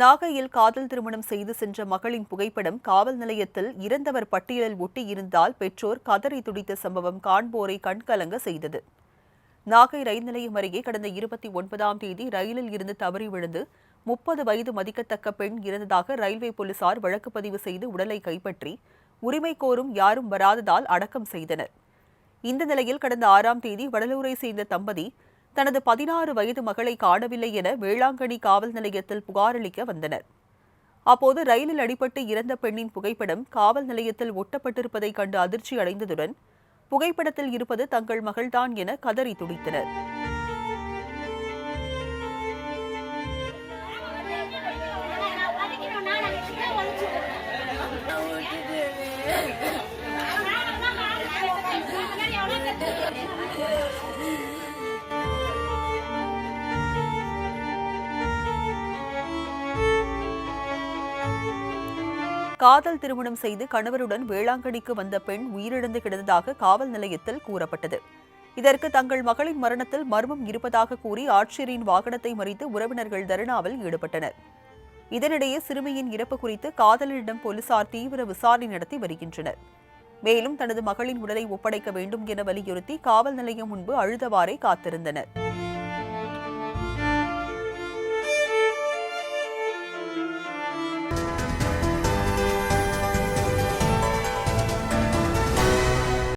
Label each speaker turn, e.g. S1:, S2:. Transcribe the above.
S1: நாகையில் காதல் திருமணம் செய்து சென்ற மகளின் புகைப்படம் காவல் நிலையத்தில் இறந்தவர் பட்டியலில் ஒட்டியிருந்தால் பெற்றோர் கதறி துடித்த சம்பவம் காண்போரை கண்கலங்க செய்தது. நாகை ரயில் நிலையம் அருகே கடந்த இருபத்தி ஒன்பதாம் தேதி ரயிலில் இருந்து தவறி விழுந்து முப்பது வயது மதிக்கத்தக்க பெண் இறந்ததாக ரயில்வே போலீசார் வழக்கு பதிவு செய்து உடலை கைப்பற்றி உரிமை கோரும் யாரும் வராததால் அடக்கம் செய்தனர். இந்த நிலையில் கடந்த ஆறாம் தேதி வடலூரை சேர்ந்த தம்பதி தனது பதினாறு வயது மகளை காணவில்லை என வேளாங்கண்ணி காவல் நிலையத்தில் புகாரளிக்க வந்தனர். அப்போது ரயிலில் அடிபட்டு இறந்த பெண்ணின் புகைப்படம் காவல் நிலையத்தில் ஒட்டப்பட்டிருப்பதை கண்டு அதிர்ச்சி அடைந்ததுடன் புகைப்படத்தில் இருப்பது தங்கள் மகள்தான் என கதறி துடித்தனர். காதல் திருமணம் செய்து கணவருடன் வேளாங்கண்ணிக்கு வந்த பெண் உயிரிழந்து கிடந்ததாக காவல் நிலையத்தில் கூறப்பட்டது. இதற்கு தங்கள் மகளின் மரணத்தில் மர்மம் இருப்பதாக கூறி ஆட்சியரின் வாகனத்தை மறித்து உறவினர்கள் தர்ணாவில் ஈடுபட்டனர். இதனிடையே சிறுமியின் இறப்பு குறித்து காதலரிடம் போலீசார் தீவிர விசாரணை நடத்தி வருகின்றனர். மேலும் தனது மகளின் உடலை ஒப்படைக்க வேண்டும் என வலியுறுத்தி காவல் நிலையம் முன்பு அழுதவாறே காத்திருந்தனர்.